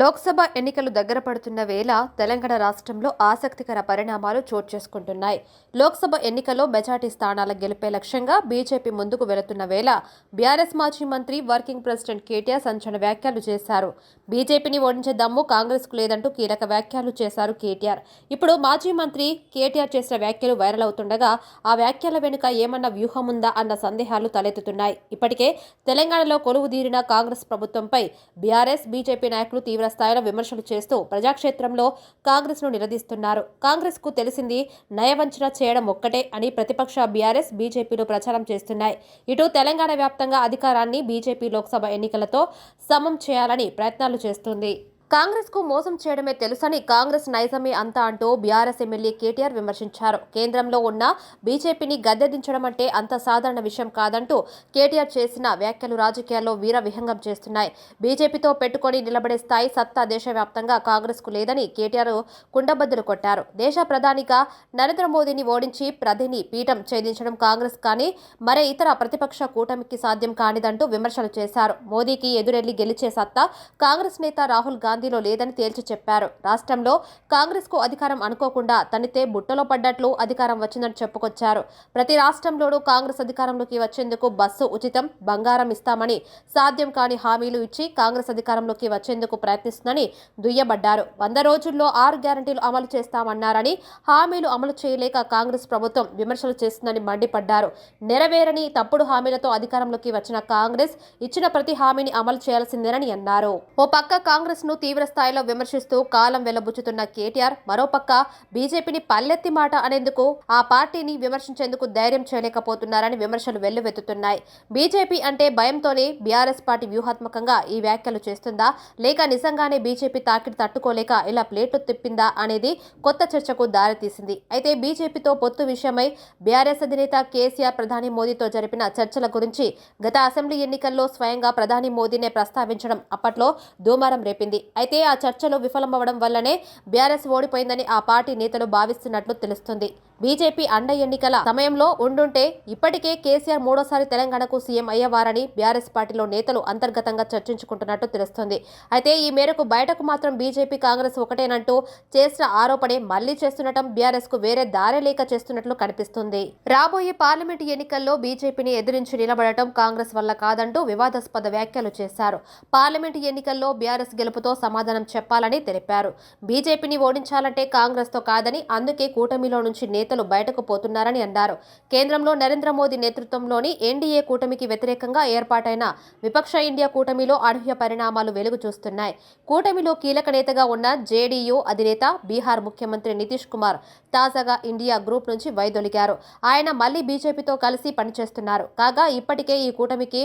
లోక్సభ ఎన్నికలు దగ్గర పడుతున్న వేళ తెలంగాణ రాష్ట్రంలో ఆసక్తికర పరిణామాలు చోటు చేసుకుంటున్నాయి. లోక్సభ ఎన్నికల్లో మెజార్టీ స్థానాల గెలిపే లక్ష్యంగా బీజేపీ ముందుకు వెళుతున్న వేళ బీఆర్ఎస్ మాజీ మంత్రి వర్కింగ్ ప్రెసిడెంట్ కేటీఆర్ సంచలన వ్యాఖ్యలు చేశారు. బీజేపీని ఓడించే దమ్ము కాంగ్రెస్కు లేదంటూ కీలక వ్యాఖ్యలు చేశారు కేటీఆర్. ఇప్పుడు మాజీ మంత్రి కేటీఆర్ చేసిన వ్యాఖ్యలు వైరల్ అవుతుండగా ఆ వ్యాఖ్యల వెనుక ఏమన్నా వ్యూహం ఉందా అన్న సందేహాలు తలెత్తుతున్నాయి. ఇప్పటికే తెలంగాణలో కొలువుదీరిన కాంగ్రెస్ ప్రభుత్వంపై బీఆర్ఎస్ బీజేపీ నాయకులు తీవ్ర స్థాయిలో విమర్శలు చేస్తూ ప్రజాక్షేత్రంలో కాంగ్రెస్ను నిలదీస్తున్నారు. కాంగ్రెస్కు తెలిసింది నయవంచన చేయడం ఒక్కటే అని ప్రతిపక్ష బీఆర్ఎస్ బీజేపీలు ప్రచారం చేస్తున్నాయి. ఇటు తెలంగాణ వ్యాప్తంగా అధికారాన్ని బీజేపీ లోక్సభ ఎన్నికలతో సమం చేయాలని ప్రయత్నాలు చేస్తుంది. కాంగ్రెస్కు మోసం చేయడమే తెలుసని కాంగ్రెస్ నైజమే అంతా అంటూ బీఆర్ఎస్ ఎమ్మెల్యే కేటీఆర్ విమర్శించారు. కేంద్రంలో ఉన్న బీజేపీని గద్దెదించడం అంటే అంత సాధారణ విషయం కాదంటూ కేటీఆర్ చేసిన వ్యాఖ్యలు రాజకీయాల్లో వీర విహంగం చేస్తున్నాయి. బీజేపీతో పెట్టుకొని నిలబడే స్థాయి సత్తా దేశవ్యాప్తంగా కాంగ్రెస్కు లేదని కేటీఆర్ కుండబద్దలు కొట్టారు. దేశ ప్రధానిగా నరేంద్ర మోదీని ఓడించి ప్రధిని పీఠం ఛేదించడం కాంగ్రెస్ కానీ మరే ఇతర ప్రతిపక్ష కూటమికి సాధ్యం కానిదంటూ విమర్శలు చేశారు. మోదీకి ఎదురెళ్ళి గెలిచే సత్తా కాంగ్రెస్ నేత రాహుల్ గాంధీలో లేదని తేల్చి చెప్పారు. రాష్ట్రంలో కాంగ్రెస్కు అధికారం అనుకోకుండా తనితే బుట్టలో పడ్డట్లు అధికారం వచ్చిందని చెప్పుకొచ్చారు. ప్రతి రాష్ట్రంలోనూ కాంగ్రెస్ అధికారంలోకి వచ్చేందుకు బస్సు ఉచితం బంగారం ఇస్తామని సాధ్యం కాని హామీలు ఇచ్చి కాంగ్రెస్ అధికారంలోకి వచ్చేందుకు ప్రయత్నిస్తుందని దుయ్యబడ్డారు. వంద రోజుల్లో ఆరు గ్యారంటీలు అమలు చేస్తామన్నారని హామీలు అమలు చేయలేక కాంగ్రెస్ ప్రభుత్వం విమర్శలు చేస్తుందని మండిపడ్డారు. నెరవేరని తప్పుడు హామీలతో అధికారంలోకి వచ్చిన కాంగ్రెస్ ఇచ్చిన ప్రతి హామీని అమలు చేయాల్సిందేనని అన్నారు. ఓ పక్క కాంగ్రెస్ను తీవ్ర స్థాయిలో విమర్శిస్తూ కాలం వెల్లబుచ్చుతున్న కేటీఆర్ మరోపక్క బీజేపీని పల్లెత్తి మాట అనేందుకు ఆ పార్టీని విమర్శించేందుకు ధైర్యం చేయలేకపోతున్నారని విమర్శలు వెల్లువెత్తుతున్నాయి. బీజేపీ అంటే భయంతోనే బీఆర్ఎస్ పార్టీ వ్యూహాత్మకంగా ఈ వ్యాఖ్యలు చేస్తుందా? లేక నిజంగానే బీజేపీ తాకిడి తట్టుకోలేక ఇలా ప్లేట్లు తిప్పిందా అనేది కొత్త చర్చకు దారితీసింది. అయితే బీజేపీతో పొత్తు విషయమై బీఆర్ఎస్ అధినేత కేసీఆర్ ప్రధాని మోదీతో జరిపిన చర్చల గురించి గత అసెంబ్లీ ఎన్నికల్లో స్వయంగా ప్రధాని మోదీనే ప్రస్తావించడం అప్పట్లో దూమారం రేపింది. అయితే ఆ చర్చలు విఫలమవడం వల్లనే బీఆర్ఎస్ ఓడిపోయిందని ఆ పార్టీ నేతలు భావిస్తున్నట్లు తెలుస్తుంది. బీజేపీ అండ ఎన్నికల సమయంలో ఉండుంటే ఇప్పటికే కేసీఆర్ మూడోసారి తెలంగాణకు సీఎం అయ్యేవారని బీఆర్ఎస్ పార్టీలో నేతలు అంతర్గతంగా చర్చించుకుంటున్నట్టు తెలుస్తుంది. అయితే ఈ మేరకు బయటకు మాత్రం బీజేపీ కాంగ్రెస్ ఒకటేనంటూ చేసిన ఆరోపణే మళ్ళీ చేస్తుండటం బీఆర్ఎస్కు వేరే దారి లేక చేస్తున్నట్లు కనిపిస్తుంది. రాబోయే పార్లమెంటు ఎన్నికల్లో బీజేపీని ఎదిరించి నిలబడటం కాంగ్రెస్ వల్ల కాదంటూ వివాదాస్పద వ్యాఖ్యలు చేశారు. పార్లమెంటు ఎన్నికల్లో బీఆర్ఎస్ గెలుపుతో సమాధానం చెప్పాలని తెలిపారు. బీజేపీని ఓడించాలంటే కాంగ్రెస్తో కాదని అందుకే కూటమిలో నుంచి నేతలు బయటకు పోతున్నారని అన్నారు. కేంద్రంలో నరేంద్ర మోదీ నేతృత్వంలోని ఎన్డీఏ కూటమికి వ్యతిరేకంగా ఏర్పాటైన విపక్ష ఇండియా కూటమిలో అనూహ్య పరిణామాలు వెలుగు చూస్తున్నాయి. కూటమిలో కీలక నేతగా ఉన్న జేడీయూ అధినేత బీహార్ ముఖ్యమంత్రి నితీష్ కుమార్ తాజాగా ఇండియా గ్రూప్ నుంచి వైదొలిగారు. ఆయన మళ్ళీ బీజేపీతో కలిసి పనిచేస్తున్నారు. కాగా ఇప్పటికే ఈ కూటమికి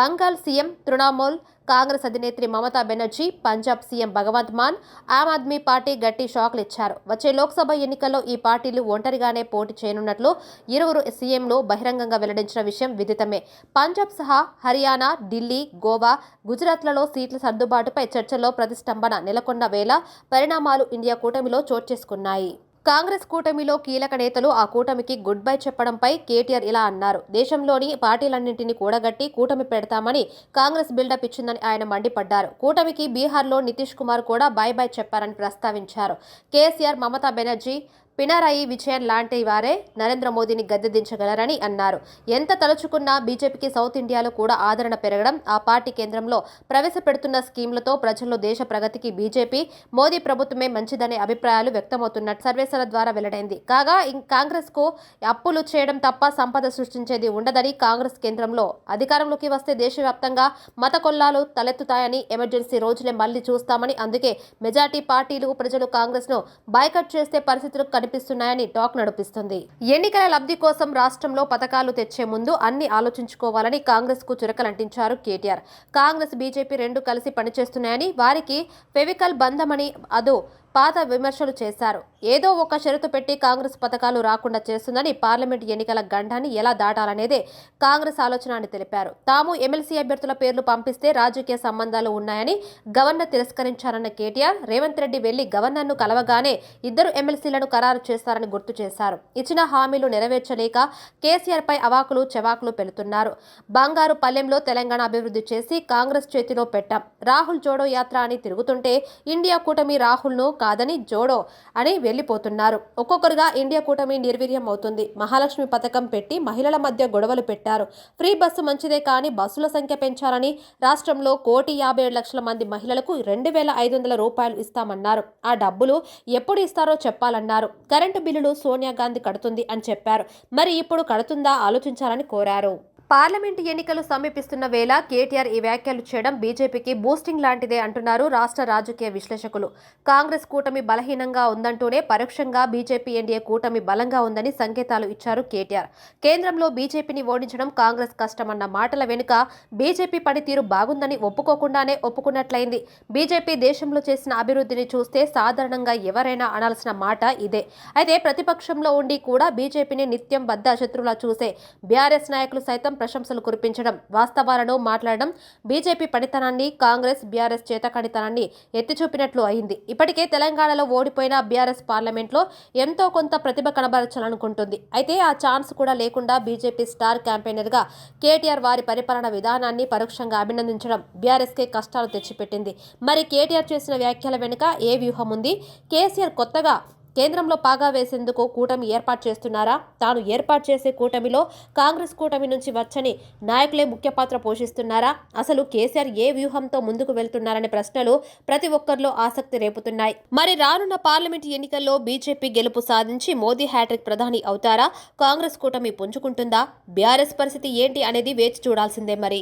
బంగాల్ సీఎం తృణమూల్ కాంగ్రెస్ అధినేత్రి మమతా బెనర్జీ పంజాబ్ సీఎం భగవంత్ మాన్ ఆమ్ ఆద్మీ పార్టీ గట్టి షాక్లు ఇచ్చారు. వచ్చే లోక్సభ ఎన్నికల్లో ఈ పార్టీలు ఒంటరిగానే పోటీ చేయనున్నట్లు ఇరువురు సీఎంలు బహిరంగంగా వెల్లడించిన విషయం విదితమే. పంజాబ్ సహా హర్యానా ఢిల్లీ గోవా గుజరాత్లలో సీట్ల సర్దుబాటుపై చర్చలో ప్రతిష్టంభన నెలకొన్న వేళ పరిణామాలు ఇండియా కూటమిలో చోటు చేసుకున్నాయి. కాంగ్రెస్ కూటమిలో కీలక నేతలు ఆ కూటమికి గుడ్ బై చెప్పడంపై కేటీఆర్ ఇలా అన్నారు. దేశంలోని పార్టీలన్నింటినీ కూడగట్టి కూటమి పెడతామని కాంగ్రెస్ బిల్డప్ ఇచ్చిందని ఆయన మండిపడ్డారు. కూటమికి బీహార్లో నితీష్ కుమార్ కూడా బై బై చెప్పారని ప్రస్తావించారు. కేసీఆర్ మమతా బెనర్జీ పినరాయి విజయన్ లాంటి వారే నరేంద్ర మోదీని గద్దెదించగలరని అన్నారు. ఎంత తలుచుకున్నా బీజేపీకి సౌత్ ఇండియాలో కూడా ఆదరణ పెరగడం ఆ పార్టీ కేంద్రంలో ప్రవేశపెడుతున్న స్కీమ్లతో ప్రజల్లో దేశ ప్రగతికి బీజేపీ మోదీ ప్రభుత్వమే మంచిదనే అభిప్రాయాలు వ్యక్తమవుతున్నట్టు సర్వేసల ద్వారా వెల్లడైంది. కాగా ఇం- కాంగ్రెస్కు అప్పులు చేయడం తప్ప సంపద సృష్టించేది ఉండదని కాంగ్రెస్ కేంద్రంలో అధికారంలోకి వస్తే దేశవ్యాప్తంగా మత కొల్లాలు తలెత్తుతాయని ఎమర్జెన్సీ రోజులే మళ్ళీ చూస్తామని అందుకే మెజార్టీ పార్టీలు ప్రజలు కాంగ్రెస్ను బాయ్కట్ చేస్తే పరిస్థితులు కనిపిస్తున్నాయని టాక్ నడిపిస్తుంది. ఎన్నికల లబ్ధి కోసం రాష్ట్రంలో పథకాలు తెచ్చే ముందు అన్ని ఆలోచించుకోవాలని కాంగ్రెస్కు చురకలంటించారు కేటీఆర్. కాంగ్రెస్ బీజేపీ రెండు కలిసి పనిచేస్తున్నాయని వారికి ఫెవికల్ బంధమని అదో పాత విమర్శలు చేశారు. ఏదో ఒక షరతు పెట్టి కాంగ్రెస్ పథకాలు రాకుండా చేస్తుందని పార్లమెంట్ ఎన్నికల గండాన్ని ఎలా దాటాలనేదే కాంగ్రెస్ ఆలోచన అని తెలిపారు. తాము ఎమ్మెల్సీ అభ్యర్థుల పేర్లు పంపిస్తే రాజకీయ సంబంధాలు ఉన్నాయని గవర్నర్ తిరస్కరించారన్న కేటీఆర్ రేవంత్ రెడ్డి వెళ్ళి గవర్నర్ను కలవగానే ఇద్దరు ఎమ్మెల్సీలను ఖరారు చేస్తారని గుర్తు చేశారు. ఇచ్చిన హామీలు నెరవేర్చలేక కేసీఆర్ పై అవాకులు చెవాకులు పెడుతున్నారు బంగారు పల్లెంలో తెలంగాణ అభివృద్ధి చేసి కాంగ్రెస్ చేతిలో పెట్టాం. రాహుల్ జోడో యాత్ర అని తిరుగుతుంటే ఇండియా కూటమి రాహుల్ను కాదని జోడో అని వెళ్ళిపోతున్నారు. ఒక్కొక్కరుగా ఇండియా కూటమి నిర్వీర్యం అవుతుంది మహాలక్ష్మి పథకం పెట్టి మహిళల మధ్య గొడవలు పెట్టారు. ఫ్రీ బస్సు మంచిదే కానీ బస్సుల సంఖ్య పెంచాలని రాష్ట్రంలో కోటి యాభై ఏడు లక్షల మంది మహిళలకు రెండు వేల ఐదు వందల రూపాయలు ఇస్తామన్నారు. ఆ డబ్బులు ఎప్పుడు ఇస్తారో చెప్పాలన్నారు. కరెంటు బిల్లులు సోనియా గాంధీ కడుతుంది అని చెప్పారు. మరి ఇప్పుడు కడుతుందా? ఆలోచించాలని కోరారు. పార్లమెంటు ఎన్నికలు సమీపిస్తున్న వేళ కేటీఆర్ ఈ వ్యాఖ్యలు చేయడం బీజేపీకి బూస్టింగ్ లాంటిదే అంటున్నారు రాష్ట్ర రాజకీయ విశ్లేషకులు. కాంగ్రెస్ కూటమి బలహీనంగా ఉందంటూనే పరోక్షంగా బీజేపీ ఎన్డీఏ కూటమి బలంగా ఉందని సంకేతాలు ఇచ్చారు కేటీఆర్. కేంద్రంలో బీజేపీని ఓడించడం కాంగ్రెస్ కష్టమన్న మాటల వెనుక బీజేపీ పనితీరు బాగుందని ఒప్పుకోకుండానే ఒప్పుకున్నట్లయింది. బీజేపీ దేశంలో చేసిన అభివృద్ధిని చూస్తే సాధారణంగా ఎవరైనా అనాల్సిన మాట ఇదే. అయితే ప్రతిపక్షంలో ఉండి కూడా బీజేపీని నిత్యం బద్ద శత్రువులా చూసే బీఆర్ఎస్ నాయకులు సైతం ప్రశంసలు కురిపించడం వాస్తవాలను మాట్లాడడం బీజేపీ పడితనాన్ని కాంగ్రెస్ బీఆర్ఎస్ చేతకడితనాన్ని ఎత్తిచూపినట్లు అయింది. ఇప్పటికే తెలంగాణలో ఓడిపోయిన బీఆర్ఎస్ పార్లమెంట్లో ఎంతో కొంత ప్రతిభ కనబరచాలనుకుంటుంది. అయితే ఆ ఛాన్స్ కూడా లేకుండా బీజేపీ స్టార్ క్యాంపెయినర్గా కేటీఆర్ వారి పరిపాలన విధానాన్ని పరోక్షంగా అభినందించడం బీఆర్ఎస్కే కష్టాలు తెచ్చిపెట్టింది. మరి కేటీఆర్ చేసిన వ్యాఖ్యల వెనుక ఏ వ్యూహం ఉంది కేసీఆర్ కొత్తగా కేంద్రంలో పాగా వేసేందుకు కూటమి ఏర్పాటు చేస్తున్నారా? తాను ఏర్పాటు చేసే కూటమిలో కాంగ్రెస్ కూటమి నుంచి వచ్చని నాయకులే ముఖ్య పాత్ర పోషిస్తున్నారా? అసలు కేసీఆర్ ఏ వ్యూహంతో ముందుకు వెళ్తున్నారనే ప్రశ్నలు ప్రతి ఒక్కరిలో ఆసక్తి రేపుతున్నాయి. మరి రానున్న పార్లమెంటు ఎన్నికల్లో బీజేపీ గెలుపు సాధించి మోదీ హ్యాట్రిక్ ప్రధాని అవుతారా? కాంగ్రెస్ కూటమి పుంజుకుంటుందా? బీఆర్ఎస్ పరిస్థితి ఏంటి అనేది వేచి చూడాల్సిందే మరి.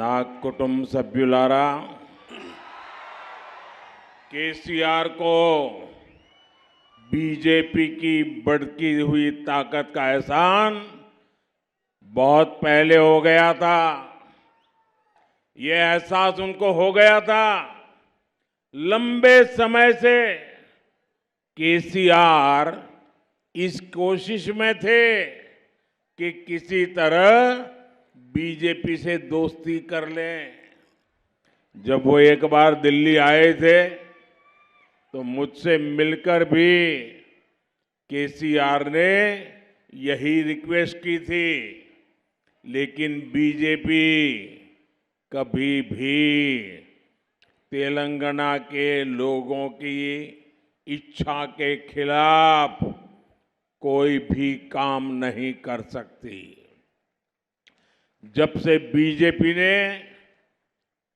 నా కుటుంబ సభ్యులారా కేసీఆర్ కో बीजेपी की बढ़ती हुई ताकत का एहसान बहुत पहले हो गया था। ये एहसास उनको हो गया था लंबे समय से केसीआर इस कोशिश में थे कि किसी तरह बीजेपी से दोस्ती कर लें। जब वो एक बार दिल्ली आए थे तो मुझसे मिलकर भी केसीआर ने यही रिक्वेस्ट की थी, लेकिन बीजेपी कभी भी तेलंगाना के लोगों की इच्छा के खिलाफ कोई भी काम नहीं कर सकती। जब से बीजेपी ने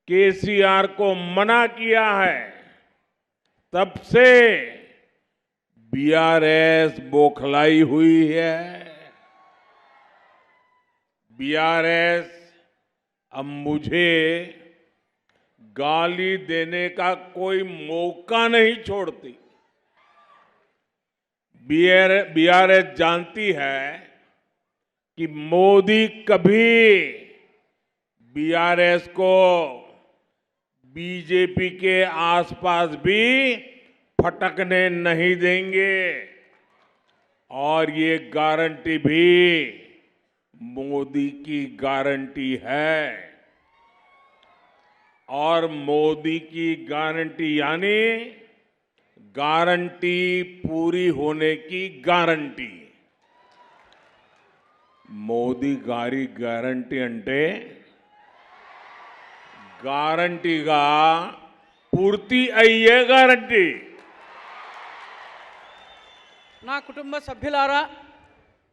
केसीआर को मना किया है तब से बीआरएस बोखलाई हुई है। बीआरएस अब मुझे गाली देने का कोई मौका नहीं छोड़ती। बीआरएस जानती है कि मोदी कभी बीआरएस को बीजेपी के आसपास भी फटकने नहीं देंगे और ये गारंटी भी मोदी की गारंटी है और मोदी की गारंटी यानी गारंटी पूरी होने की गारंटी మోదీ గారి గ్యారంటీ అంటే గ్యారంటీగా పూర్తి అయ్యే గ్యారంటీ నా కుటుంబ సభ్యులారా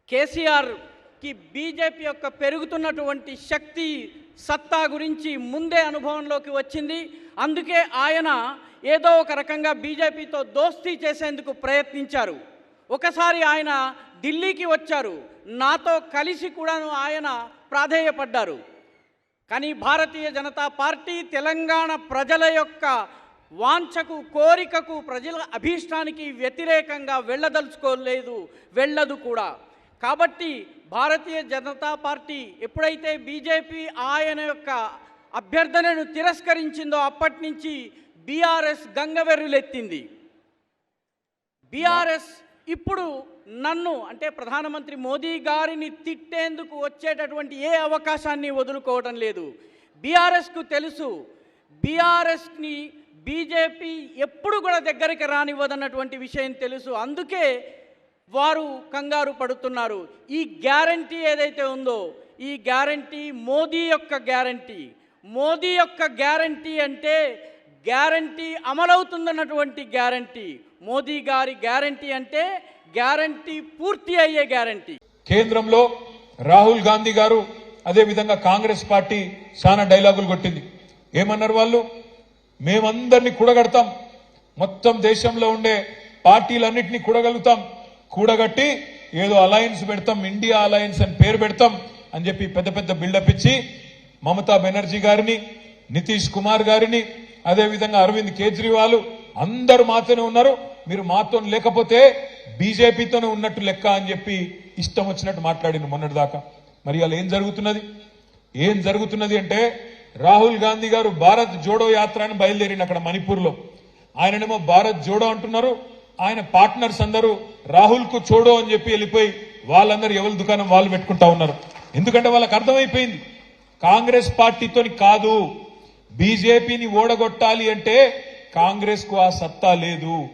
కేసీఆర్కి బీజేపీ యొక్క పెరుగుతున్నటువంటి శక్తి సత్తా గురించి ముందే అనుభవంలోకి వచ్చింది. అందుకే ఆయన ఏదో ఒక రకంగా బీజేపీతో దోస్తీ చేసేందుకు ప్రయత్నించారు. ఒకసారి ఆయన ఢిల్లీకి వచ్చారు. నాతో కలిసి కూడాను ఆయన ప్రాధేయపడ్డారు. కానీ భారతీయ జనతా పార్టీ తెలంగాణ ప్రజల యొక్క వాంఛకు కోరికకు ప్రజల అభీష్టానికి వ్యతిరేకంగా వెళ్ళదలుచుకోలేదు వెళ్ళదు కూడా. కాబట్టి భారతీయ జనతా పార్టీ ఎప్పుడైతే బీజేపీ ఆయన యొక్క అభ్యర్థనను తిరస్కరించిందో అప్పటి నుంచి బీఆర్ఎస్ గంగవెర్రులెత్తింది. బీఆర్ఎస్ ఇప్పుడు నన్ను అంటే ప్రధానమంత్రి మోదీ గారిని తిట్టేందుకు వచ్చేటటువంటి ఏ అవకాశాన్ని వదులుకోవడం లేదు. బీఆర్ఎస్కు తెలుసు బీఆర్ఎస్ని బీజేపీ ఎప్పుడు కూడా దగ్గరికి రానివ్వదన్నటువంటి విషయం తెలుసు. అందుకే వారు కంగారు పడుతున్నారు. ఈ గ్యారంటీ ఏదైతే ఉందో ఈ గ్యారంటీ మోదీ యొక్క గ్యారంటీ. మోదీ యొక్క గ్యారంటీ అంటే గ్యారంటీ అమలవుతుందన్నటువంటి గ్యారంటీ. మోదీ గారి గ్యారంటీ అంటే గ్యారంటీ పూర్తి అయ్యే గ్యారంటీ. కేంద్రంలో రాహుల్ గాంధీ గారు అదే విధంగా కాంగ్రెస్ పార్టీ చాలా డైలాగులు కొట్టింది. ఏమన్నారు వాళ్ళు? మేమందరినీ కూడగడతాం. మొత్తం దేశంలో ఉండే పార్టీలన్నింటినీ కూడగలుగుతాం. కూడగట్టి ఏదో అలయన్స్ పెడతాం ఇండియా అలయన్స్ అని పేరు పెడతాం అని చెప్పి పెద్ద పెద్ద బిల్డప్ ఇచ్చి మమతా బెనర్జీ గారిని నితీష్ కుమార్ గారిని అదే విధంగా అరవింద్ కేజ్రీవాల్ అందరు మాతోనే ఉన్నారు. మీరు మాతో లేకపోతే బీజేపీతోనే ఉన్నట్టు లెక్క అని చెప్పి ఇష్టం వచ్చినట్టు మాట్లాడింది మొన్నటిదాకా. మరి అలా ఏం జరుగుతున్నది? ఏం జరుగుతున్నది అంటే రాహుల్ గాంధీ గారు భారత్ జోడో యాత్ర అని బయలుదేరింది అక్కడ మణిపూర్లో. ఆయననేమో భారత్ జోడో అంటున్నారు. ఆయన పార్ట్నర్స్ అందరూ రాహుల్కు చూడో చోడో అని చెప్పి వెళ్ళిపోయి వాళ్ళందరూ ఎవరి దుకాణం వాళ్ళు పెట్టుకుంటా ఉన్నారు. ఎందుకంటే వాళ్ళకి అర్థమైపోయింది. కాంగ్రెస్ పార్టీతోని కాదు. బీజేపీని ఓడగొట్టాలి అంటే కాంగ్రెస్కు ఆ సత్తా లేదు.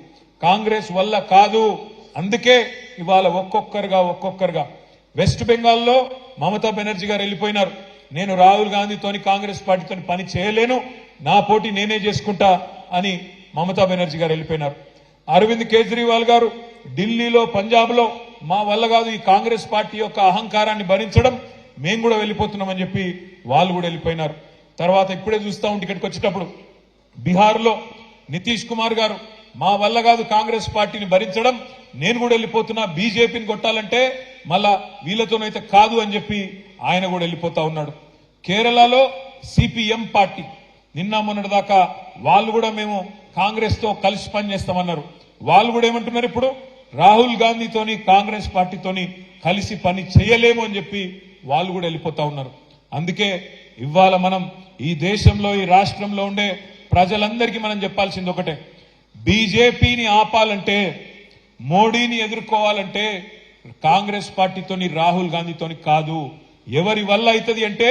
కాంగ్రెస్ వల్ల కాదు. అందుకే ఇవాళ ఒక్కొక్కరుగా ఒక్కొక్కరుగా వెస్ట్ బెంగాల్లో మమతా బెనర్జీ గారు వెళ్ళిపోయినారు. నేను రాహుల్ గాంధీతోని కాంగ్రెస్ పార్టీతోని పని చేయలేను. నా పోటీ నేనే చేసుకుంటా అని మమతా బెనర్జీ గారు వెళ్ళిపోయినారు. అరవింద్ కేజ్రీవాల్ గారు ఢిల్లీలో పంజాబ్లో మా వల్ల కాదు ఈ కాంగ్రెస్ పార్టీ యొక్క అహంకారాన్ని భరించడం మేము కూడా వెళ్ళిపోతున్నామని చెప్పి వాళ్ళు కూడా వెళ్ళిపోయినారు. తర్వాత ఇప్పుడే చూస్తా ఉంటే ఇక్కడికి వచ్చేటప్పుడు బీహార్లో నితీష్ కుమార్ గారు మా వల్ల కాదు కాంగ్రెస్ పార్టీని భరించడం. నేను కూడా వెళ్ళిపోతున్నా. బీజేపీని కొట్టాలంటే మళ్ళా వీళ్ళతోనైతే కాదు అని చెప్పి ఆయన కూడా వెళ్ళిపోతా ఉన్నాడు. కేరళలో సిపిఎం పార్టీ. నిన్న మొన్నటి దాకా వాళ్ళు కూడా మేము కాంగ్రెస్తో కలిసి పనిచేస్తామన్నారు. వాళ్ళు కూడా ఏమంటున్నారు ఇప్పుడు? రాహుల్ గాంధీతోని కాంగ్రెస్ పార్టీతోని కలిసి పని చేయలేము అని చెప్పి వాళ్ళు కూడా వెళ్ళిపోతా ఉన్నారు. అందుకే ఇవాళ మనం ఈ దేశంలో ఈ రాష్ట్రంలో ఉండే ప్రజలందరికీ మనం చెప్పాల్సింది ఒకటే. బీజేపీని ఆపాలంటే మోడీని ఎదుర్కోవాలంటే కాంగ్రెస్ పార్టీతోని రాహుల్ గాంధీతోని కాదు. ఎవరి వల్ల అవుతుంది అంటే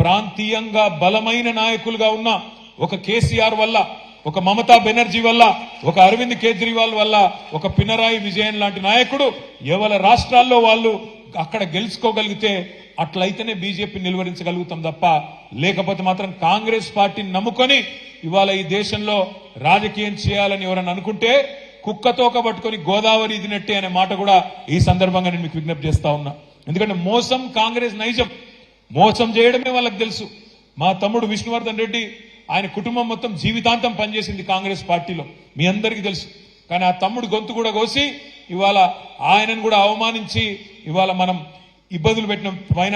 ప్రాంతీయంగా బలమైన నాయకులుగా ఉన్న ఒక కేసీఆర్ వల్ల ఒక మమతా బెనర్జీ వల్ల ఒక అరవింద్ కేజ్రీవాల్ వల్ల ఒక పినరాయి విజయన్ లాంటి నాయకుడు ఎవరి రాష్ట్రాల్లో వాళ్ళు అక్కడ గెలుచుకోగలిగితే అట్లయితేనే బీజేపీ నిలువరించగలుగుతాం తప్ప లేకపోతే మాత్రం కాంగ్రెస్ పార్టీని నమ్ముకొని ఇవాళ ఈ దేశంలో రాజకీయం చేయాలని ఎవరన్నా అనుకుంటే కుక్కతోక పట్టుకొని గోదావరి ఇదినట్టే అనే మాట కూడా ఈ సందర్భంగా నేను మీకు విజ్ఞప్తి చేస్తా ఉన్నా. ఎందుకంటే మోసం కాంగ్రెస్ నైజం. మోసం చేయడమే వాళ్ళకి తెలుసు. మా తమ్ముడు విష్ణువర్ధన్ రెడ్డి ఆయన కుటుంబం మొత్తం జీవితాంతం పనిచేసింది కాంగ్రెస్ పార్టీలో. మీ అందరికీ తెలుసు. కానీ ఆ తమ్ముడు గొంతు కూడా కోసి ఇవాళ ఆయనను కూడా అవమానించి ఇవాళ మనం ఇబ్బందులు పెట్టిన ఫైనాన్స్